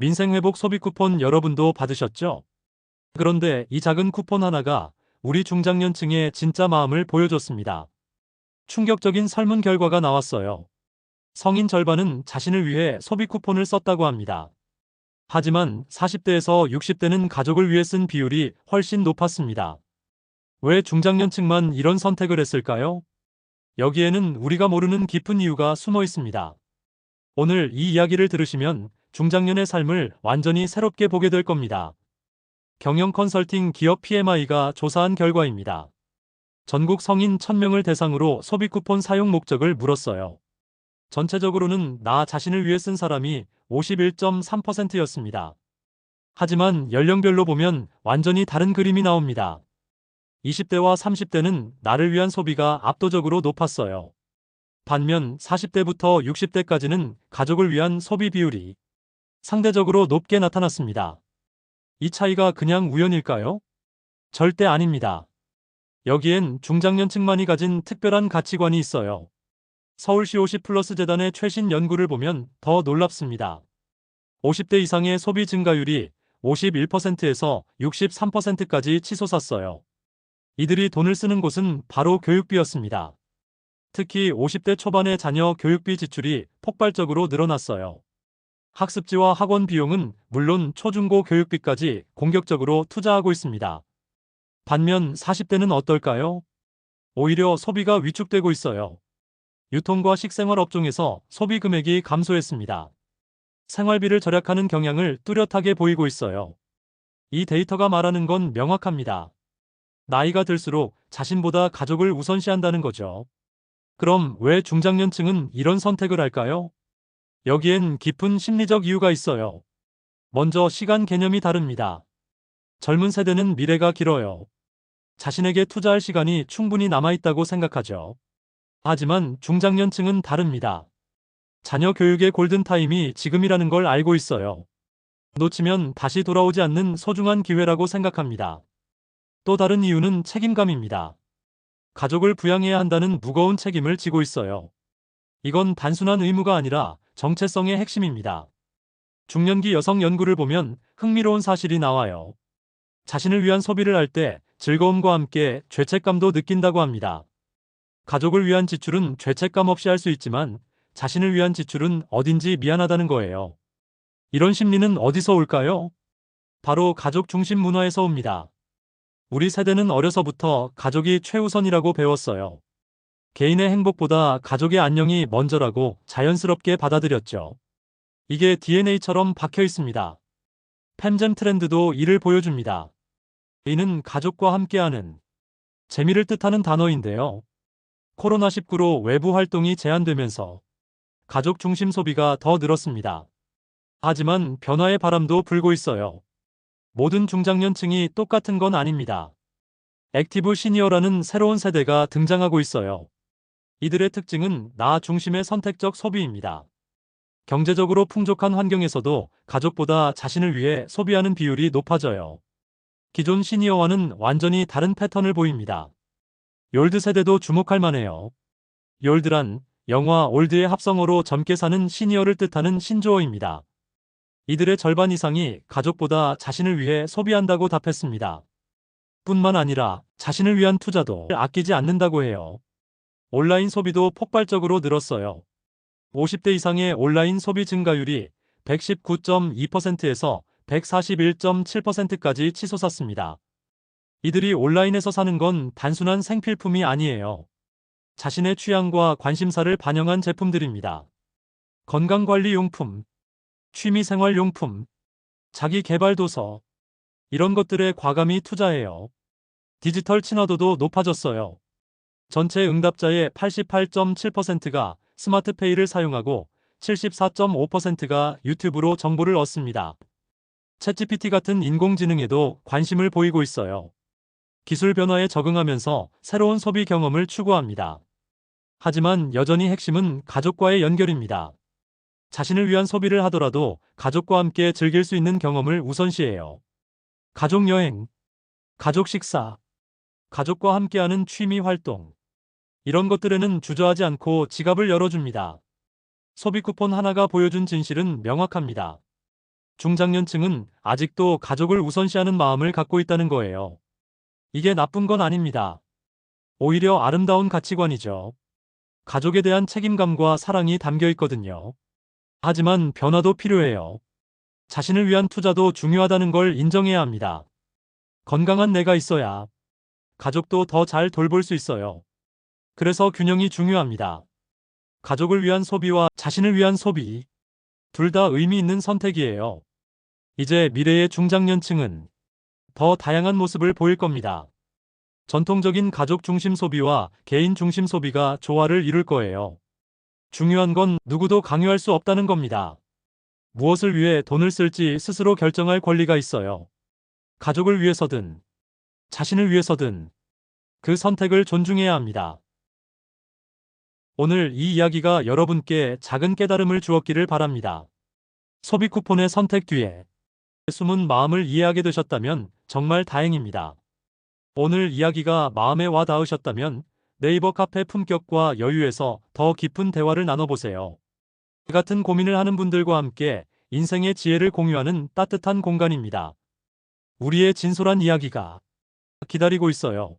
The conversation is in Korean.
민생회복 소비 쿠폰 여러분도 받으셨죠? 그런데 이 작은 쿠폰 하나가 우리 중장년층의 진짜 마음을 보여줬습니다. 충격적인 설문 결과가 나왔어요. 성인 절반은 자신을 위해 소비 쿠폰을 썼다고 합니다. 하지만 40대에서 60대는 가족을 위해 쓴 비율이 훨씬 높았습니다. 왜 중장년층만 이런 선택을 했을까요? 여기에는 우리가 모르는 깊은 이유가 숨어 있습니다. 오늘 이 이야기를 들으시면 중장년의 삶을 완전히 새롭게 보게 될 겁니다. 경영 컨설팅 기업 PMI가 조사한 결과입니다. 전국 성인 1000명을 대상으로 소비 쿠폰 사용 목적을 물었어요. 전체적으로는 나 자신을 위해 쓴 사람이 51.3%였습니다. 하지만 연령별로 보면 완전히 다른 그림이 나옵니다. 20대와 30대는 나를 위한 소비가 압도적으로 높았어요. 반면 40대부터 60대까지는 가족을 위한 소비 비율이 상대적으로 높게 나타났습니다. 이 차이가 그냥 우연일까요? 절대 아닙니다. 여기엔 중장년층만이 가진 특별한 가치관이 있어요. 서울시 50 플러스 재단의 최신 연구를 보면 더 놀랍습니다. 50대 이상의 소비 증가율이 51%에서 63%까지 치솟았어요. 이들이 돈을 쓰는 곳은 바로 교육비였습니다. 특히 50대 초반의 자녀 교육비 지출이 폭발적으로 늘어났어요. 학습지와 학원 비용은 물론 초중고 교육비까지 공격적으로 투자하고 있습니다. 반면 40대는 어떨까요? 오히려 소비가 위축되고 있어요. 유통과 식생활 업종에서 소비 금액이 감소했습니다. 생활비를 절약하는 경향을 뚜렷하게 보이고 있어요. 이 데이터가 말하는 건 명확합니다. 나이가 들수록 자신보다 가족을 우선시한다는 거죠. 그럼 왜 중장년층은 이런 선택을 할까요? 여기엔 깊은 심리적 이유가 있어요. 먼저 시간 개념이 다릅니다. 젊은 세대는 미래가 길어요. 자신에게 투자할 시간이 충분히 남아있다고 생각하죠. 하지만 중장년층은 다릅니다. 자녀 교육의 골든타임이 지금이라는 걸 알고 있어요. 놓치면 다시 돌아오지 않는 소중한 기회라고 생각합니다. 또 다른 이유는 책임감입니다. 가족을 부양해야 한다는 무거운 책임을 지고 있어요. 이건 단순한 의무가 아니라 정체성의 핵심입니다. 중년기 여성 연구를 보면 흥미로운 사실이 나와요. 자신을 위한 소비를 할 때 즐거움과 함께 죄책감도 느낀다고 합니다. 가족을 위한 지출은 죄책감 없이 할 수 있지만 자신을 위한 지출은 어딘지 미안하다는 거예요. 이런 심리는 어디서 올까요? 바로 가족 중심 문화에서 옵니다. 우리 세대는 어려서부터 가족이 최우선이라고 배웠어요. 개인의 행복보다 가족의 안녕이 먼저라고 자연스럽게 받아들였죠. 이게 DNA처럼 박혀 있습니다. 팸잼 트렌드도 이를 보여줍니다. 이는 가족과 함께하는 재미를 뜻하는 단어인데요. 코로나19로 외부 활동이 제한되면서 가족 중심 소비가 더 늘었습니다. 하지만 변화의 바람도 불고 있어요. 모든 중장년층이 똑같은 건 아닙니다. 액티브 시니어라는 새로운 세대가 등장하고 있어요. 이들의 특징은 나 중심의 선택적 소비입니다. 경제적으로 풍족한 환경에서도 가족보다 자신을 위해 소비하는 비율이 높아져요. 기존 시니어와는 완전히 다른 패턴을 보입니다. 열드 세대도 주목할 만해요. 열드란 영화 올드의 합성어로 젊게 사는 시니어를 뜻하는 신조어입니다. 이들의 절반 이상이 가족보다 자신을 위해 소비한다고 답했습니다. 뿐만 아니라 자신을 위한 투자도 아끼지 않는다고 해요. 온라인 소비도 폭발적으로 늘었어요. 50대 이상의 온라인 소비 증가율이 119.2%에서 141.7%까지 치솟았습니다. 이들이 온라인에서 사는 건 단순한 생필품이 아니에요. 자신의 취향과 관심사를 반영한 제품들입니다. 건강관리용품, 취미생활용품, 자기 개발 도서, 이런 것들에 과감히 투자해요. 디지털 친화도도 높아졌어요. 전체 응답자의 88.7%가 스마트페이를 사용하고 74.5%가 유튜브로 정보를 얻습니다. 챗GPT 같은 인공지능에도 관심을 보이고 있어요. 기술 변화에 적응하면서 새로운 소비 경험을 추구합니다. 하지만 여전히 핵심은 가족과의 연결입니다. 자신을 위한 소비를 하더라도 가족과 함께 즐길 수 있는 경험을 우선시해요. 가족 여행, 가족 식사, 가족과 함께하는 취미 활동. 이런 것들에는 주저하지 않고 지갑을 열어줍니다. 소비 쿠폰 하나가 보여준 진실은 명확합니다. 중장년층은 아직도 가족을 우선시하는 마음을 갖고 있다는 거예요. 이게 나쁜 건 아닙니다. 오히려 아름다운 가치관이죠. 가족에 대한 책임감과 사랑이 담겨 있거든요. 하지만 변화도 필요해요. 자신을 위한 투자도 중요하다는 걸 인정해야 합니다. 건강한 내가 있어야 가족도 더 잘 돌볼 수 있어요. 그래서 균형이 중요합니다. 가족을 위한 소비와 자신을 위한 소비. 둘 다 의미 있는 선택이에요. 이제 미래의 중장년층은 더 다양한 모습을 보일 겁니다. 전통적인 가족 중심 소비와 개인 중심 소비가 조화를 이룰 거예요. 중요한 건 누구도 강요할 수 없다는 겁니다. 무엇을 위해 돈을 쓸지 스스로 결정할 권리가 있어요. 가족을 위해서든 자신을 위해서든 그 선택을 존중해야 합니다. 오늘 이 이야기가 여러분께 작은 깨달음을 주었기를 바랍니다. 소비 쿠폰의 선택 뒤에 숨은 마음을 이해하게 되셨다면 정말 다행입니다. 오늘 이야기가 마음에 와 닿으셨다면 네이버 카페 품격과 여유에서 더 깊은 대화를 나눠보세요. 같은 고민을 하는 분들과 함께 인생의 지혜를 공유하는 따뜻한 공간입니다. 우리의 진솔한 이야기가 기다리고 있어요.